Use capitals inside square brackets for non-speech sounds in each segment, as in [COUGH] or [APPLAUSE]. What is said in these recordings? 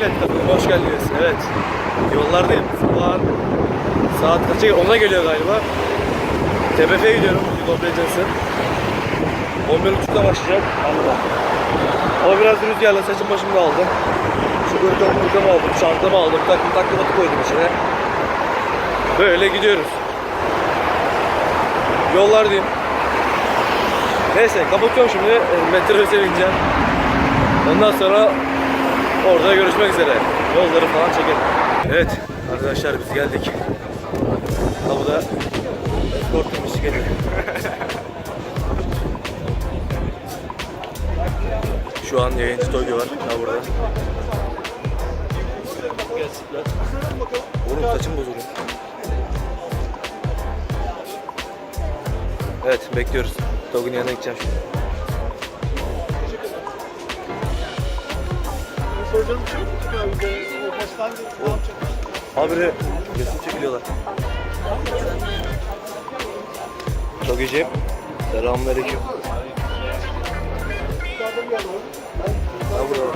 millet kanalıma hoş geldiniz. Evet, yollardayım. Sabahın saat kaça? 10'a geliyor galiba. TBF'ye gidiyorum, League of Legends'ın. 11.30'da başlayacak. Anladım. Ama biraz rüzgarla saçım başımı da aldım. Şu ırkamı ırkamı aldım, çantamı aldım, takım taklamatı koydum içine. Böyle gidiyoruz. Yollardayım. Neyse kapatıyorum şimdi. E, Metrobüse bineceğim. Ondan sonra orada görüşmek üzere. Yolları falan çekelim. Evet arkadaşlar biz geldik. Kapıda escort demiştik geliyor. [LAUGHS] Şu an yayıncı Togi var. Ha burada. Oğlum saçım bozuldu. Evet bekliyoruz. Togi'nin yanına gideceğim şimdi. Soracağım bir şey yok abi. O hastanede falan çekmiş. Habire resim çekiliyorlar. Togiciğim. Selamünaleyküm. Ha burada mu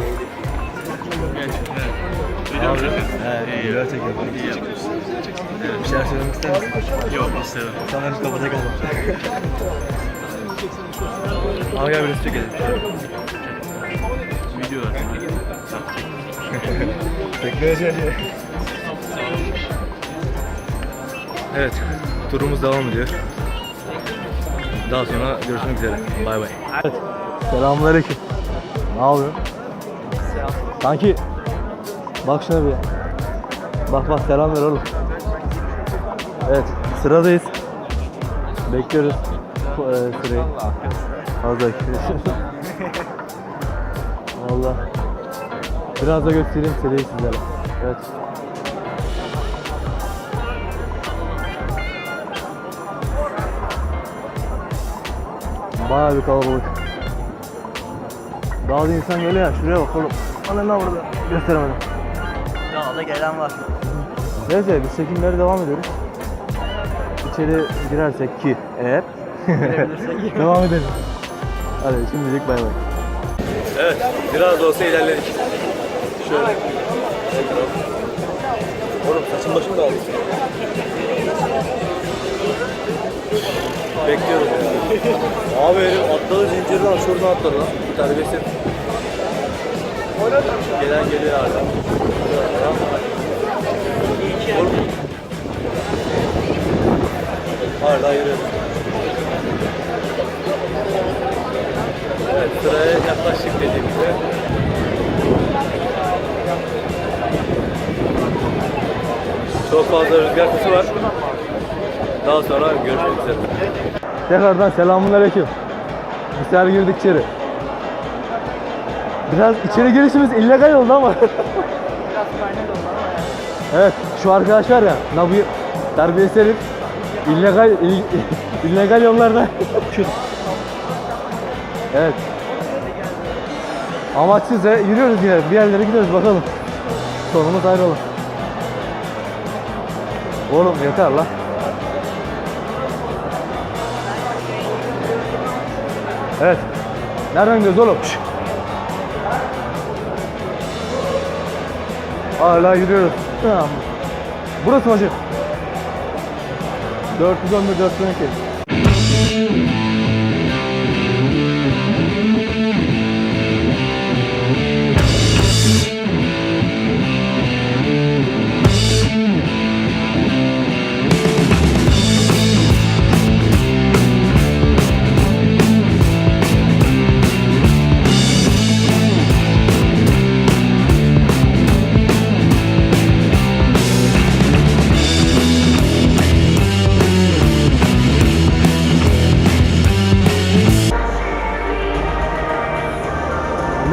çekiyorsun? He, İyi. video çekiyorum. İyi yapmışsın. Bir şeyler söylemek ister misin? Yok istemem. Bir kapata kalma. Ama gel bir resim çekelim. Video var. Teknoloji. Evet, turumuz devam ediyor. Daha sonra görüşmek üzere. Bay bay. Evet. Selamünaleyküm. Ne yapıyorsun? Kanki bak şuna bir. Bak bak selam ver oğlum. Evet, sıradayız. Bekliyoruz bu, e, sırayı. Az bekliyoruz. [LAUGHS] Biraz da göstereyim seriyi sizlere. Evet. Bayağı bir kalabalık. Daha da insan geliyor ya. Şuraya bak oğlum. Ana ne burada? Gösteremedim. Daha da gelen var. Neyse biz çekimlere devam ediyoruz. İçeri girersek ki eğer [LAUGHS] devam edelim. Hadi şimdilik bay bay. Evet, biraz da olsa ilerledik. Şöyle. Oğlum saçım başım da aldı. Bekliyorum. Abi herif atladı zincirden şuradan atladı lan. Terbiyesiz. Gelen geliyor hala. Fazla rüzgar sesi var. Daha sonra görüşmek üzere. Tekrardan selamünaleyküm. Bir sefer girdik içeri. Biraz içeri girişimiz illegal oldu ama. [LAUGHS] evet şu arkadaş var ya Nabi terbiyesiz herif illegal ill- [LAUGHS] illegal yollarda [LAUGHS] Evet. Amaçsız yürüyoruz yine. Bir yerlere gidiyoruz bakalım. Sonumuz ayrı olur. Oğlum yeter la. Evet. Nereden gidiyoruz oğlum? Şş. Hala. Tamam. Burası hacı? 411 412.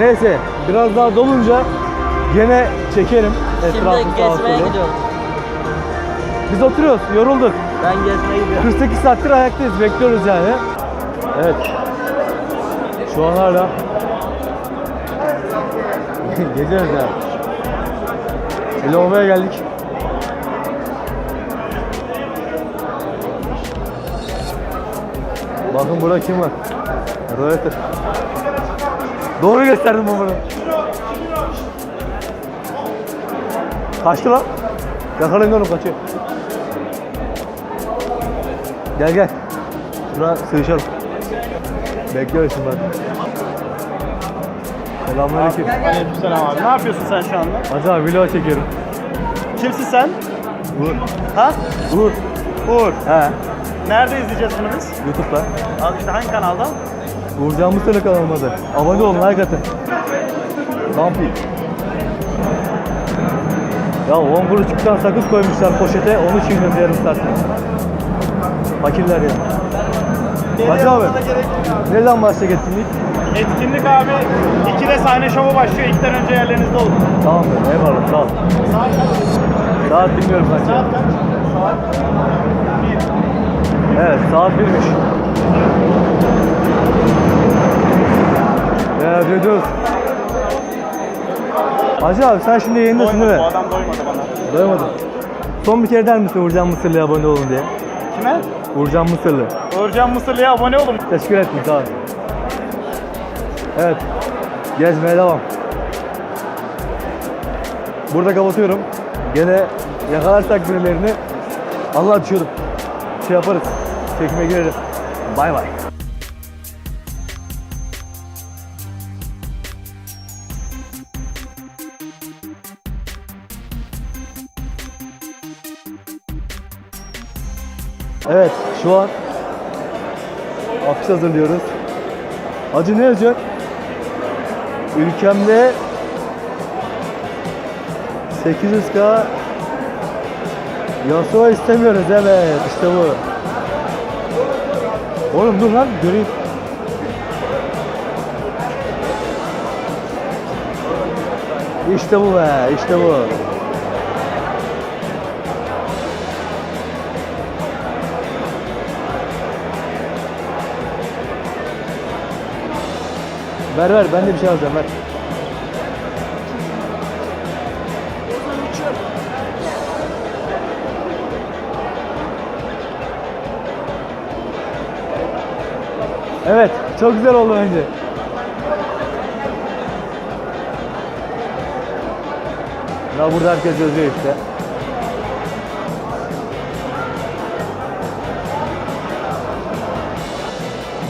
Neyse biraz daha dolunca gene çekerim etrafı Şimdi sağa gezmeye sola. gidiyorum. Biz oturuyoruz, yorulduk. Ben gezmeye gidiyorum. 48 saattir ayaktayız, bekliyoruz yani. Evet. Şu an hala [LAUGHS] geziyoruz yani. Lavaboya geldik. Bakın burada kim var? Röveter. Doğru gösterdim bunu. Kaçtı lan. Yakalayın onu kaçıyor. Gel gel. Şuraya sığışalım. Bekliyoruz şimdi bak. Selamünaleyküm. Aleykümselam abi. Ne yapıyorsun sen şu anda? Hacı abi vlog çekiyorum. Kimsin sen? Uğur. Ha? Uğur. Uğur. He. Nerede izleyeceğiz bunu biz? Youtube'da. Abi işte hangi kanalda? Uğurcan Mısır'la kanalımıza. Abone olun, like atın. Ne yapayım? Ya 10 kuruşluktan sakız koymuşlar poşete, onu çiğniyorum yarım saat. Fakirler ya. Hacı abi, nereden başlayacak etkinlik? Etkinlik abi, 2'de sahne şovu başlıyor, 2'den önce yerlerinizde olun. Tamam be, eyvallah, sağ ol. Saat kaç? Saat bilmiyorum. Saat kaç? Saat 1. Evet, saat 1'miş. tercih ediyoruz. Hacı abi sen şimdi yayındasın Doymadı, değil bu mi? adam doymadı bana. Doyamadım. Son bir kere der misin Uğurcan Mısırlı'ya abone olun diye? Kime? Uğurcan Mısırlı. Örcan Mısırlı'ya abone olun. Teşekkür ettim sağ ol. Evet. Gezmeye devam. Burada kapatıyorum. Gene yakalarsak birilerini Allah düşüyorum. Şey yaparız. Çekime gireriz. Bay bay. Evet, şu an afiş hazırlıyoruz. Acı ne yazıyor? Ülkemde 800k Yasuo istemiyoruz evet işte bu. Oğlum dur lan göreyim. İşte bu be işte bu. Ver ver ben de bir şey alacağım ver. Evet, çok güzel oldu bence. Ya burada herkes yazıyor işte.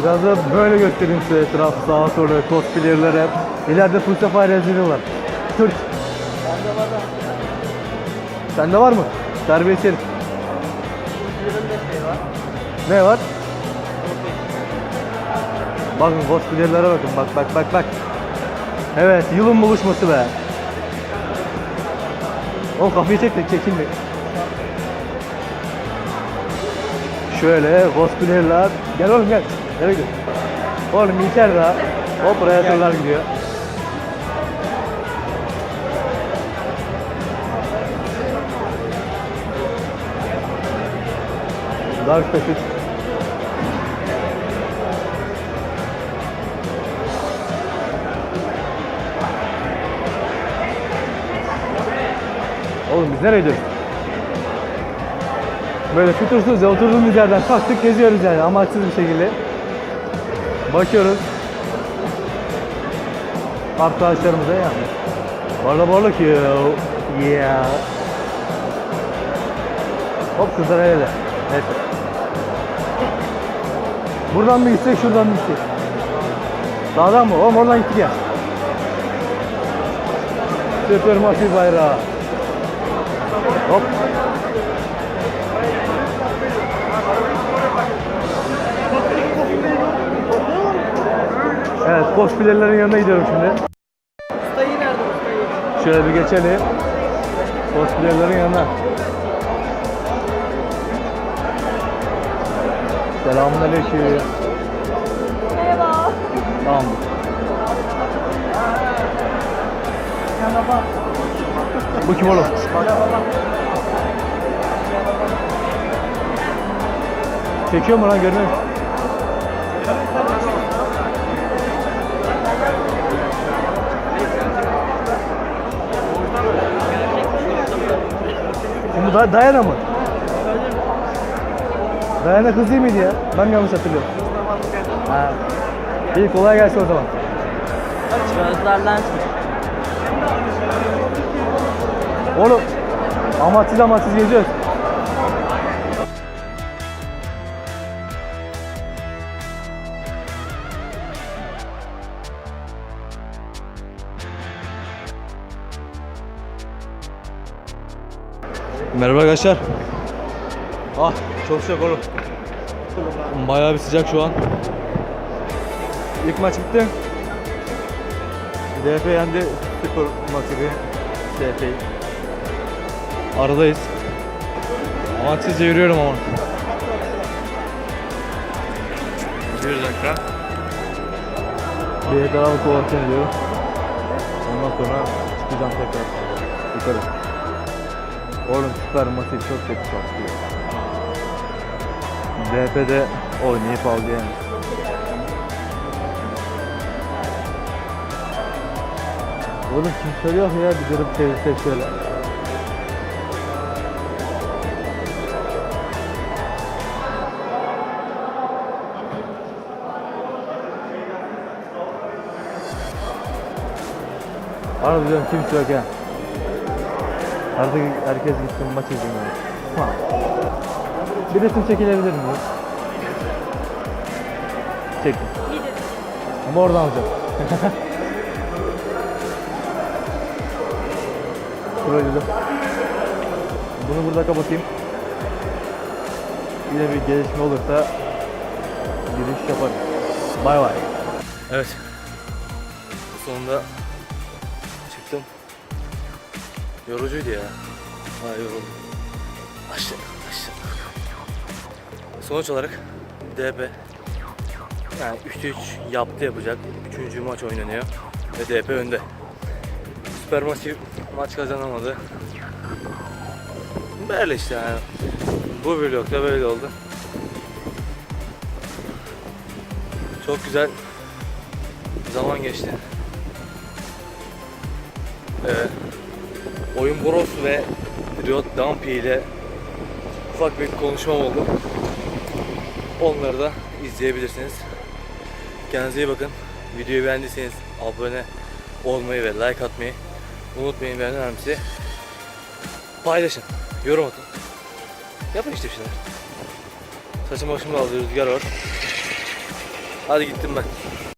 Biraz da böyle göstereyim size etrafı sağa sola cosplayer'lara. İleride full sefer rezili var. Türk. Sende var Sende var mı? Terbiyesiz herif. Ne var? Bakın cosplayer'lara bakın bak bak bak bak. Evet yılın buluşması be. O kafayı çek de çekinme. Şöyle cosplayer'lar. Gel oğlum gel. Nereye gidiyorsun? Oğlum İlker daha. Hop buraya tırlar gidiyor. Dark Passage. Oğlum biz nereye gidiyoruz? Böyle fütursuzca oturduğumuz yerden kalktık geziyoruz yani amaçsız bir şekilde. Bakıyoruz. Arkadaşlarımıza yani. Barla barla ki Yeah. Hop kızlar ele. Neyse. Buradan mı gitsek şuradan mı gitsek? Sağdan mı? Oğlum oradan gittik ya. Süper Mafya bayrağı. Hop. Cosplayerlerin yanına gidiyorum şimdi. Ustayı nerede ustayı? Şöyle bir geçelim. Cosplayerlerin yanına. Selamünaleyküm. Merhaba. Tamam. Bu kim oğlum? Çekiyor mu lan görmüyor musun? Bu da Dayana mı? Dayana kız değil miydi ya? Ben mi yanlış hatırlıyorum? Ha. İyi kolay gelsin o zaman. Gözler lens mi? Oğlum Amaçsız amaçsız geziyoruz. Merhaba arkadaşlar. Ah çok sıcak oğlum. Bayağı bir sıcak şu an. İlk maç bitti. DF yendi spor maçı DF'yi. Aradayız. Amaçsızca yürüyorum ama. Bir dakika. Bir etrafı kovalasın diyorum. Ondan sonra çıkacağım tekrar yukarı. Oğlum süper masif çok kötü çarptı. DP'de oynayıp yani. Oğlum kimse yok ya bir durup çevirsek şöyle. Harbi diyorum kimse yok ya. Artık herkes gitti maç izliyor. Ha. Bir resim çekilebilir mi? Çek. Ama oradan alacağım. Şurayı. Bunu burada kapatayım. Yine bir gelişme olursa giriş yaparım. Bay bay. Evet. Sonunda çıktım. Yorucuydu ya. Ha yoruldum. Aşağı, aşağı. Sonuç olarak DP yani 3'te 3 yaptı yapacak. 3. maç oynanıyor ve DP önde. Süper maçı maç kazanamadı. Böyle işte yani. Bu vlogda böyle oldu. Çok güzel zaman geçti. Ee, Oyun Bros ve Riot Dumpy ile ufak bir konuşmam oldu. Onları da izleyebilirsiniz. Kendinize iyi bakın. Videoyu beğendiyseniz abone olmayı ve like atmayı unutmayın ve en önemlisi paylaşın, yorum atın. Yapın işte bir şeyler. Saçım başımda aldı rüzgar var. Hadi gittim ben.